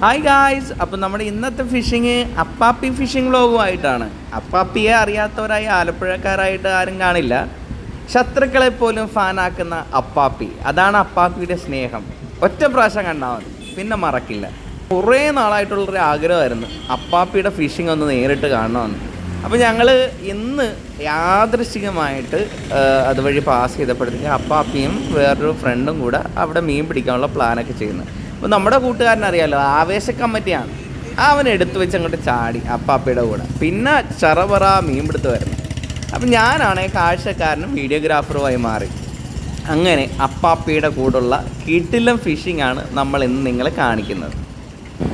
Hi guys അപ്പം നമ്മുടെ ഇന്നത്തെ ഫിഷിങ് അപ്പാപ്പി ഫിഷിംഗ് വ്ലോഗുമായിട്ടാണ് അപ്പാപ്പിയെ അറിയാത്തവരായി ആലപ്പുഴക്കാരായിട്ട് ആരും കാണില്ല. ശത്രുക്കളെ പോലും ഫാനാക്കുന്ന അപ്പാപ്പി. അതാണ് അപ്പാപ്പിയുടെ സ്നേഹം. ഒറ്റ പ്രാവശ്യം കണ്ടാൽ മതി. പിന്നെ മറക്കില്ല. കുറേ നാളായിട്ടുള്ളൊരു ആഗ്രഹമായിരുന്നു അപ്പാപ്പിയുടെ ഫിഷിംഗ് ഒന്ന് നേരിട്ട് കാണണമെന്ന് അപ്പോൾ ഞങ്ങൾ ഇന്ന് യാദൃശികമായിട്ട് അതുവഴി പാസ് ചെയ്തപ്പോഴത്തേക്ക് അപ്പാപ്പിയും വേറൊരു ഫ്രണ്ടും കൂടെ അവിടെ മീൻ പിടിക്കാനുള്ള പ്ലാനൊക്കെ ചെയ്യുന്നത് അപ്പോൾ നമ്മുടെ കൂട്ടുകാരനറിയാലോ ആവേശ കമ്മിറ്റിയാണ്. അവൻ എടുത്തു വെച്ച് അങ്ങോട്ട് ചാടി അപ്പാപ്പയുടെ കൂടെ. പിന്നെ ചറവറ മീൻ പിടുത്ത് വരുന്നു അപ്പം ഞാനാണെങ്കിൽ കാഴ്ചക്കാരനും വീഡിയോഗ്രാഫറുമായി മാറി. അങ്ങനെ അപ്പാപ്പയുടെ കൂടുള്ള കിടിലം ഫിഷിംഗ് ആണ് നമ്മൾ ഇന്ന് നിങ്ങളെ കാണിക്കുന്നത്.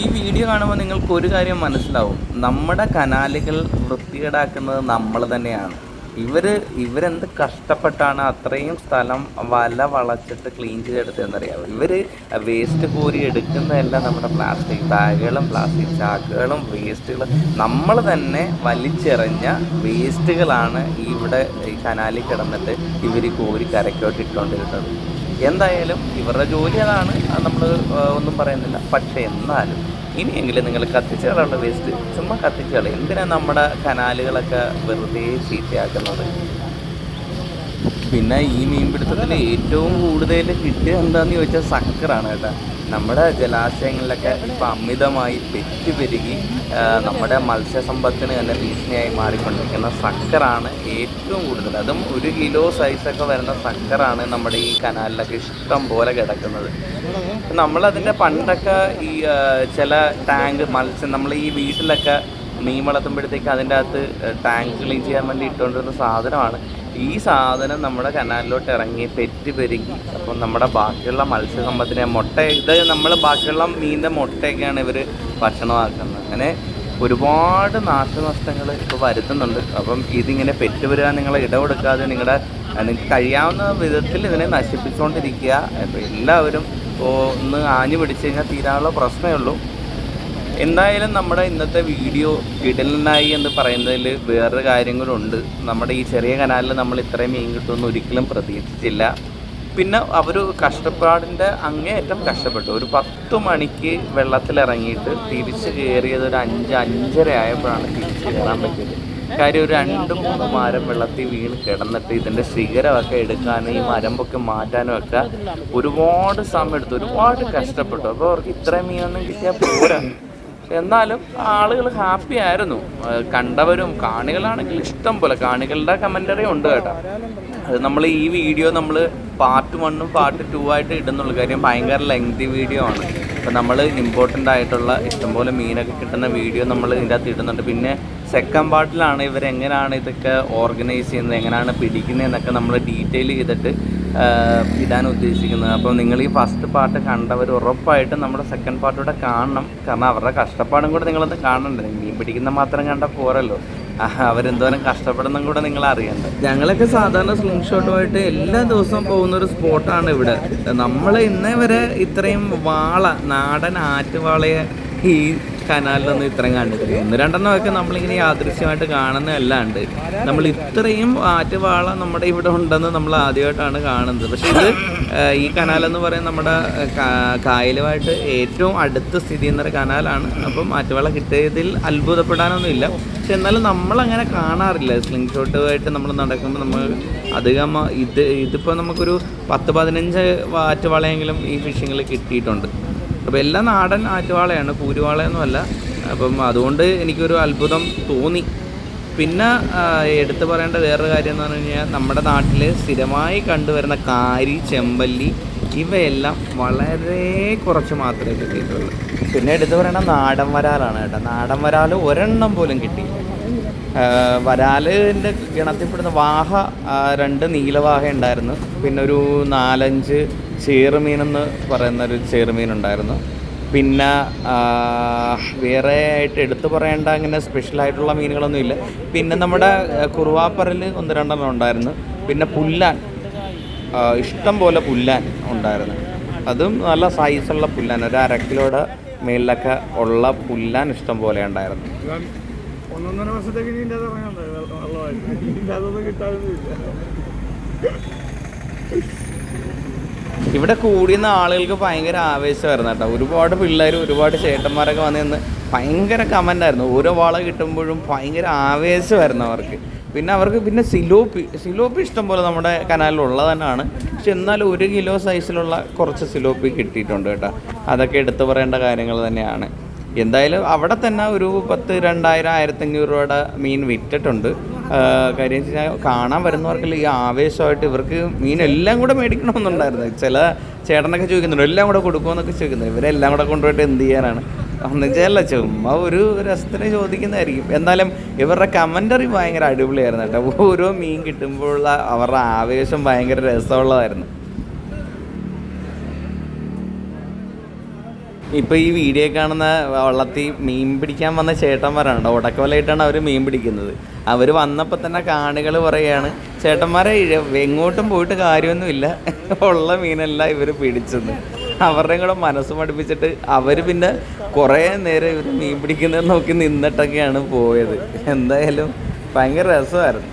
ഈ വീഡിയോ കാണുമ്പോൾ നിങ്ങൾക്ക് ഒരു കാര്യം മനസ്സിലാവും. നമ്മുടെ കനാലുകൾ വൃത്തികേടാക്കുന്നത് നമ്മൾ തന്നെയാണ്. ഇവർ ഇവരെന്ത് കഷ്ടപ്പെട്ടാണ് അത്രയും സ്ഥലം വല വളച്ചിട്ട് ക്ലീൻ ചെയ്തെടുത്തതെന്നറിയാമോ ഇവർ വേസ്റ്റ് കോരി എടുക്കുന്നതല്ല നമ്മുടെ പ്ലാസ്റ്റിക് ബാഗുകളും പ്ലാസ്റ്റിക് ചാക്കുകളും വേസ്റ്റുകൾ നമ്മൾ തന്നെ വലിച്ചെറിഞ്ഞ വേസ്റ്റുകളാണ് ഇവിടെ ഈ കനാലിൽ കിടന്നിട്ട് ഇവർ കോരി കരക്കോട്ട് ഇട്ടുകൊണ്ടിരുന്നത് എന്തായാലും ഇവരുടെ ജോലി അതാണ് നമ്മൾ ഒന്നും പറയുന്നില്ല. പക്ഷേ എന്നാലും ഇനിയെങ്കിലും നിങ്ങൾ കത്തിച്ച് കളയേണ്ട വേസ്റ്റ് ചുമ്മാ കത്തിച്ച് കളയും. എന്തിനാണ് നമ്മുടെ കനാലുകളൊക്കെ വെറുതെ ചീത്തയാക്കുന്നത്? പിന്നെ ഈ മീൻപിടുത്തത്തിൽ ഏറ്റവും കൂടുതൽ കിട്ടുക എന്താണെന്ന് ചോദിച്ചാൽ സക്കറാണ് കേട്ടോ. നമ്മുടെ ജലാശയങ്ങളിലൊക്കെ ഇപ്പം അമിതമായി പെറ്റ് പെരുകി നമ്മുടെ മത്സ്യസമ്പത്തിന് തന്നെ ഭീഷണിയായി മാറിക്കൊണ്ടിരിക്കുന്ന സക്കറാണ് ഏറ്റവും കൂടുതൽ. അതും ഒരു കിലോ സൈസൊക്കെ വരുന്ന സക്കറാണ് നമ്മുടെ ഈ കനാലിലൊക്കെ ഇഷ്ടം പോലെ കിടക്കുന്നത്. നമ്മളതിന്റെ പണ്ടൊക്കെ ഈ ചില ടാങ്ക് മത്സ്യം നമ്മൾ ഈ വീട്ടിലൊക്കെ മീൻ വളർത്തുമ്പോഴത്തേക്ക് അതിന്റെ അകത്ത് ടാങ്ക് ക്ലീൻ ചെയ്യാൻ വേണ്ടി ഇട്ടുകൊണ്ടിരുന്ന സാധനമാണ്. ഈ സാധനം നമ്മുടെ കനാലിലോട്ട് ഇറങ്ങി പെറ്റ് പെരുകി. അപ്പം നമ്മുടെ ബാക്കിയുള്ള മത്സ്യസമ്പത്തിനെ മുട്ട ഇത് നമ്മൾ ബാക്കിയുള്ള മീനിന്റെ മുട്ടയൊക്കെയാണ് ഇവർ ഭക്ഷണമാക്കുന്നത്. അങ്ങനെ ഒരുപാട് നാശനഷ്ടങ്ങൾ ഇപ്പോൾ വരുത്തുന്നുണ്ട്. അപ്പം ഇതിങ്ങനെ പെറ്റ് വരാൻ നിങ്ങൾ ഇടകൊടുക്കാതെ നിങ്ങളുടെ നിങ്ങൾക്ക് കഴിയാവുന്ന വിധത്തിൽ ഇതിനെ നശിപ്പിച്ചുകൊണ്ടിരിക്കുക. എല്ലാവരും ഒന്ന് ആഞ്ഞു പിടിച്ചു കഴിഞ്ഞാൽ തീരാനുള്ള പ്രശ്നമേ ഉള്ളൂ. എന്തായാലും നമ്മുടെ ഇന്നത്തെ വീഡിയോ കിടലിനായി എന്ന് പറയുന്നതിൽ വേറൊരു കാര്യങ്ങളുണ്ട് നമ്മുടെ ഈ ചെറിയ കനാലിൽ നമ്മൾ ഇത്രയും മീൻ കിട്ടുമെന്ന് ഒരിക്കലും പ്രതീക്ഷിച്ചില്ല. പിന്നെ അവർ കഷ്ടപ്പാടിന്റെ അങ്ങേയറ്റം കഷ്ടപ്പെട്ടു. ഒരു പത്ത് മണിക്ക് വെള്ളത്തിലിറങ്ങിയിട്ട് തിരിച്ച് കയറിയത് ഒരു അഞ്ച് അഞ്ചര ആയപ്പോഴാണ് തിരിച്ച് കയറാൻ പറ്റിയത്. കാര്യം ഒരു രണ്ട് മൂന്ന് മരം വെള്ളത്തിൽ വീണ് കിടന്നിട്ട് ഇതിന്റെ ശിഖരമൊക്കെ എടുക്കാനും ഈ മരമ്പൊക്കെ മാറ്റാനും ഒക്കെ ഒരുപാട് സമയം എടുത്തു. ഒരുപാട് കഷ്ടപ്പെട്ടു. അപ്പോൾ അവർക്ക് ഇത്രയും മീനൊന്നും കിട്ടിയാൽ പോരാ. പക്ഷെ എന്നാലും ആളുകൾ ഹാപ്പി ആയിരുന്നു. കണ്ടവരും കാണികളാണെങ്കിൽ ഇഷ്ടം പോലെ കാണികളുടെ കമന്ററി ഉണ്ട് കേട്ടോ. അത് നമ്മൾ ഈ വീഡിയോ നമ്മൾ പാർട്ട് വണ്ണും പാർട്ട് ടു ആയിട്ട് ഇടുന്നുള്ളൂ. കാര്യം ഭയങ്കര ലെങ്തി വീഡിയോ ആണ്. അപ്പോൾ നമ്മൾ ഇമ്പോർട്ടന്റ് ആയിട്ടുള്ള ഇഷ്ടംപോലെ മീനൊക്കെ കിട്ടുന്ന വീഡിയോ നമ്മൾ ഇതിന്റെ അകത്ത് ഇടുന്നുണ്ട്. പിന്നെ സെക്കൻഡ് പാർട്ടിലാണ് ഇവരെങ്ങനെയാണ് ഇതൊക്കെ ഓർഗനൈസ് ചെയ്യുന്നത് എങ്ങനെയാണ് പിടിക്കുന്നത് എന്നൊക്കെ നമ്മൾ ഡീറ്റെയിൽ ചെയ്തിട്ട് ഇടാൻ ഉദ്ദേശിക്കുന്നത്. അപ്പോൾ നിങ്ങൾ ഈ ഫസ്റ്റ് പാർട്ട് കണ്ടവർ ഉറപ്പായിട്ടും നമ്മുടെ സെക്കൻഡ് പാർട്ടൂടെ കാണണം. കാരണം അവരുടെ കഷ്ടപ്പാടും കൂടെ നിങ്ങളൊന്ന് കാണണ്ടേ? മീൻ പിടിക്കുന്ന മാത്രം കണ്ട പോരല്ലോ. അവരെന്തോരം കഷ്ടപ്പെടുന്നതും കൂടെ നിങ്ങൾ അറിയണ്ട? ഞങ്ങളൊക്കെ സാധാരണ സ്ലിംഷോട്ടുമായിട്ട് എല്ലാ ദിവസവും പോകുന്ന ഒരു സ്പോട്ടാണ് ഇവിടെ. നമ്മൾ ഇന്നേ വരെ ഇത്രയും വാള നാടൻ ആറ്റുവാളയെ ഈ കനാലിലൊന്നും ഇത്രയും കണ്ടിട്ടില്ല. ഒന്ന് രണ്ടെണ്ണമൊക്കെ നമ്മളിങ്ങനെ യാദൃശ്യമായിട്ട് കാണുന്നതല്ലാണ്ട് നമ്മൾ ഇത്രയും ആറ്റുവാള നമ്മുടെ ഇവിടെ ഉണ്ടെന്ന് നമ്മൾ ആദ്യമായിട്ടാണ് കാണുന്നത്. പക്ഷേ ഇത് ഈ കനാലെന്ന് പറയുന്നത് നമ്മുടെ കായലുമായിട്ട് ഏറ്റവും അടുത്ത് സ്ഥിതി ചെയ്യുന്ന കനാലാണ്. അപ്പം ആറ്റുവാള കിട്ടിയതിൽ അത്ഭുതപ്പെടാനൊന്നുമില്ല. പക്ഷെ എന്നാലും നമ്മളങ്ങനെ കാണാറില്ല. സ്ലിംഗ് ഷോട്ടുമായിട്ട് നമ്മൾ നടക്കുമ്പോൾ നമ്മൾ അധികം ഇത് ഇതിപ്പോൾ നമുക്കൊരു പത്ത് പതിനഞ്ച് ആറ്റുവാളയെങ്കിലും ഈ ഫിഷിങ്ങിൽ കിട്ടിയിട്ടുണ്ട്. അപ്പോൾ എല്ലാ നാടൻ ആറ്റുവാളയാണ് കൂരുവാളയൊന്നുമല്ല അപ്പം അതുകൊണ്ട് എനിക്കൊരു അത്ഭുതം തോന്നി. പിന്നെ എടുത്തു പറയേണ്ട വേറൊരു കാര്യം എന്ന് പറഞ്ഞു കഴിഞ്ഞാൽ നമ്മുടെ നാട്ടിൽ സ്ഥിരമായി കണ്ടുവരുന്ന കാരി ചെമ്പല്ലി ഇവയെല്ലാം വളരെ കുറച്ച് മാത്രമേ കിട്ടിയിട്ടുള്ളൂ. പിന്നെ എടുത്തു പറയേണ്ട നാടൻ വരാലാണ് കേട്ടോ. നാടൻ വരാൽ ഒരെണ്ണം പോലും കിട്ടി. വരാലിന്റെ ഗണത്തിൽപ്പെടുന്ന വാഹ രണ്ട് നീലവാഹ ഉണ്ടായിരുന്നു. പിന്നെ ഒരു നാലഞ്ച് ചേറുമീനെന്ന് പറയുന്നൊരു ചേറുമീനുണ്ടായിരുന്നു. പിന്നെ വേറെ ആയിട്ട് എടുത്തു പറയേണ്ട അങ്ങനെ സ്പെഷ്യലായിട്ടുള്ള മീനുകളൊന്നും ഇല്ല. പിന്നെ നമ്മുടെ കുറുവാപ്പറൽ ഒന്ന് രണ്ടെണ്ണം ഉണ്ടായിരുന്നു. പിന്നെ പുല്ലാൻ ഇഷ്ടം പോലെ പുല്ലാൻ ഉണ്ടായിരുന്നു. അതും നല്ല സൈസുള്ള പുല്ലാൻ ഒരു അര മേളിലൊക്കെ ഉള്ള പുല്ലാൻ ഇഷ്ടം പോലെ ഉണ്ടായിരുന്നു. ഒന്നൊന്നര വർഷത്തേക്ക് ഇവിടെ കൂടുന്ന ആളുകൾക്ക് ഭയങ്കര ആവേശമായിരുന്നു കേട്ടോ. ഒരുപാട് പിള്ളേർ ഒരുപാട് ചേട്ടന്മാരൊക്കെ വന്ന് നിന്ന് ഭയങ്കര കമന്റായിരുന്നു ഓരോ വാള കിട്ടുമ്പോഴും ഭയങ്കര ആവേശമായിരുന്നു അവർക്ക്. പിന്നെ അവർക്ക് പിന്നെ സിലോപ്പി സിലോപ്പി ഇഷ്ടം പോലെ നമ്മുടെ കനാലിലുള്ളത് തന്നെയാണ് പക്ഷെ എന്നാലും ഒരു കിലോ സൈസിലുള്ള കുറച്ച് സിലോപ്പി കിട്ടിയിട്ടുണ്ട് കേട്ടോ. അതൊക്കെ എടുത്തു പറയേണ്ട കാര്യങ്ങൾ തന്നെയാണ്. എന്തായാലും അവിടെ തന്നെ ഒരു പത്ത് രണ്ടായിരം ആയിരത്തഞ്ഞൂറ് രൂപയുടെ മീൻ വിറ്റിട്ടുണ്ട്. കാര്യം വെച്ച് കഴിഞ്ഞാൽ കാണാൻ വരുന്നവർക്കല്ല ഈ ആവേശമായിട്ട് ഇവർക്ക് മീൻ എല്ലാം കൂടെ മേടിക്കണമെന്നുണ്ടായിരുന്നു. ചില ചേട്ടനൊക്കെ ചോദിക്കുന്നുണ്ട് എല്ലാം കൂടെ കൊടുക്കുമെന്നൊക്കെ ചോദിക്കുന്നത് ഇവരെല്ലാം കൂടെ കൊണ്ടുപോയിട്ട് എന്ത് ചെയ്യാനാണ്? എന്നുവെച്ചാൽ ചുമ്മാ ഒരു രസത്തിന് ചോദിക്കുന്നതായിരിക്കും. എന്നാലും ഇവരുടെ കമന്ററി ഭയങ്കര അടിപൊളിയായിരുന്നു കേട്ടോ. ഓരോ മീൻ കിട്ടുമ്പോഴുള്ള അവരുടെ ആവേശം ഭയങ്കര രസമുള്ളതായിരുന്നു. ഇപ്പോൾ ഈ വീഡിയോ കാണുന്ന വള്ളത്തിൽ മീൻ പിടിക്കാൻ വന്ന ചേട്ടന്മാരാണ് ഉടക്കവലയിട്ടാണ് അവർ മീൻ പിടിക്കുന്നത്. അവർ വന്നപ്പോൾ തന്നെ കാണികൾ പറയുകയാണ് ചേട്ടന്മാരെ എങ്ങോട്ടും പോയിട്ട് കാര്യമൊന്നുമില്ല. ഉള്ള മീനല്ല ഇവർ പിടിച്ചെന്ന് അവരുടെ കൂടെ മനസ്സ് മടുപ്പിച്ചിട്ട് അവർ പിന്നെ കുറേ നേരം ഇവർ മീൻ പിടിക്കുന്നത് നോക്കി നിന്നിട്ടൊക്കെയാണ് പോയത്. എന്തായാലും ഭയങ്കര രസമായിരുന്നു.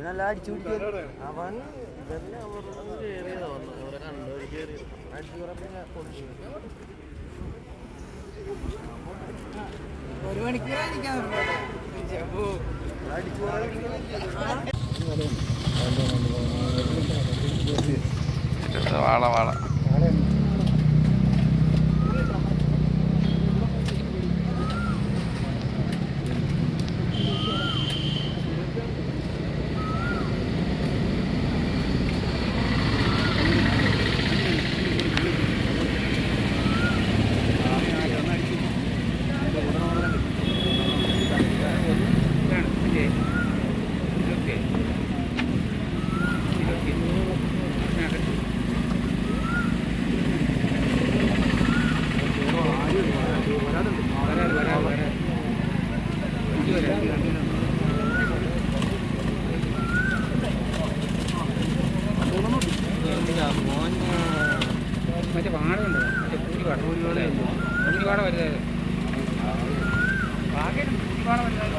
ഇവനെല്ലാം അടിച്ചു അവൻ ഇതെല്ലാം അവരെ അടിച്ചു ഒരു മണിക്കൂർ വാള വാള. മറ്റേ വാടകയുണ്ട് മറ്റേ പൂരി വാട പൂരി വാട പൂരി വാട വരുന്നത് വാടക പൂരി വാട വരുന്നത്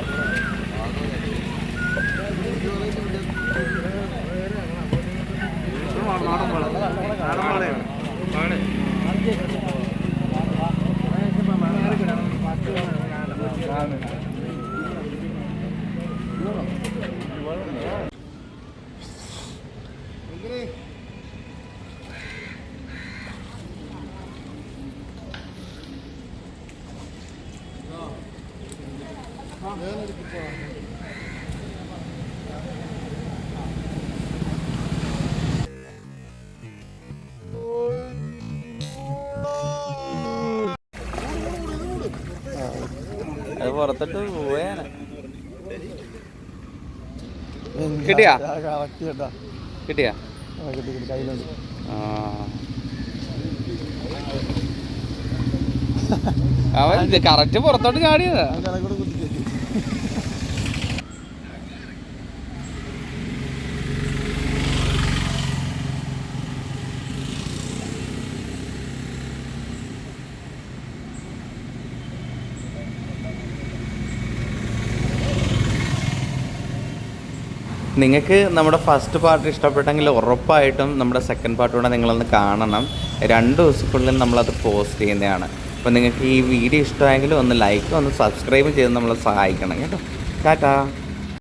അത് പുറത്തിട്ട് പോയാണ് കിട്ടിയാ? കിട്ടിയാ കിട്ടി കിട്ടി അവൻ കറക്റ്റ് പുറത്തോട്ട് ചാടിയതാ. നിങ്ങൾക്ക് നമ്മുടെ ഫസ്റ്റ് പാർട്ട് ഇഷ്ടപ്പെട്ടെങ്കിൽ ഉറപ്പായിട്ടും നമ്മുടെ സെക്കൻഡ് പാർട്ട് കൂടെ നിങ്ങളൊന്ന് കാണണം. രണ്ട് ദിവസത്തിനുള്ളിൽ നമ്മളത് പോസ്റ്റ് ചെയ്യുന്നതാണ്. അപ്പോൾ നിങ്ങൾക്ക് ഈ വീഡിയോ ഇഷ്ടമായെങ്കിൽ ഒന്ന് ലൈക്ക് ഒന്ന് സബ്സ്ക്രൈബ് ചെയ്ത് നമ്മളെ സഹായിക്കണം കേട്ടോ. ടാറ്റാ.